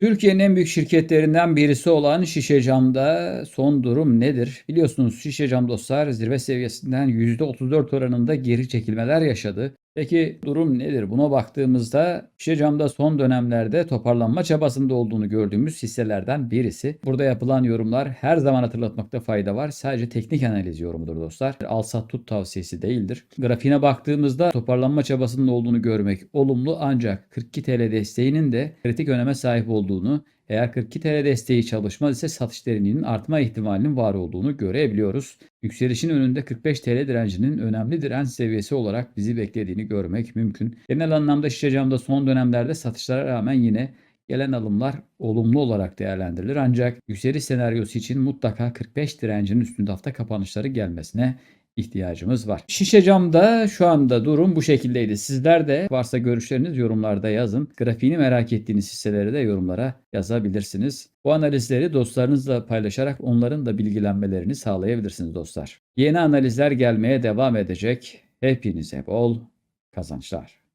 Türkiye'nin en büyük şirketlerinden birisi olan Şişecam'da son durum nedir? Biliyorsunuz Şişecam dostlar zirve seviyesinden %34 oranında geri çekilmeler yaşadı. Peki durum nedir? Buna baktığımızda Şişecam'da son dönemlerde toparlanma çabasında olduğunu gördüğümüz hisselerden birisi. Burada yapılan yorumlar her zaman hatırlatmakta fayda var. Sadece teknik analiz yorumudur dostlar. Al sat tut tavsiyesi değildir. Grafiğine baktığımızda toparlanma çabasının olduğunu görmek olumlu ancak 42 TL desteğinin de kritik öneme sahip olduğunu eğer 42 TL desteği çalışmaz ise satış derinliğinin artma ihtimalinin var olduğunu görebiliyoruz. Yükselişin önünde 45 TL direncinin önemli direnç seviyesi olarak bizi beklediğini görmek mümkün. Genel anlamda Şişecam'da son dönemlerde satışlara rağmen yine gelen alımlar olumlu olarak değerlendirilir. Ancak yükseliş senaryosu için mutlaka 45 direncinin üstünde hafta kapanışları gelmesine ihtiyacımız var. Şişecam'da şu anda durum bu şekildeydi. Sizler de varsa görüşleriniz yorumlarda yazın. Grafiğini merak ettiğiniz hisseleri de yorumlara yazabilirsiniz. Bu analizleri dostlarınızla paylaşarak onların da bilgilenmelerini sağlayabilirsiniz dostlar. Yeni analizler gelmeye devam edecek. Hepinize bol kazançlar.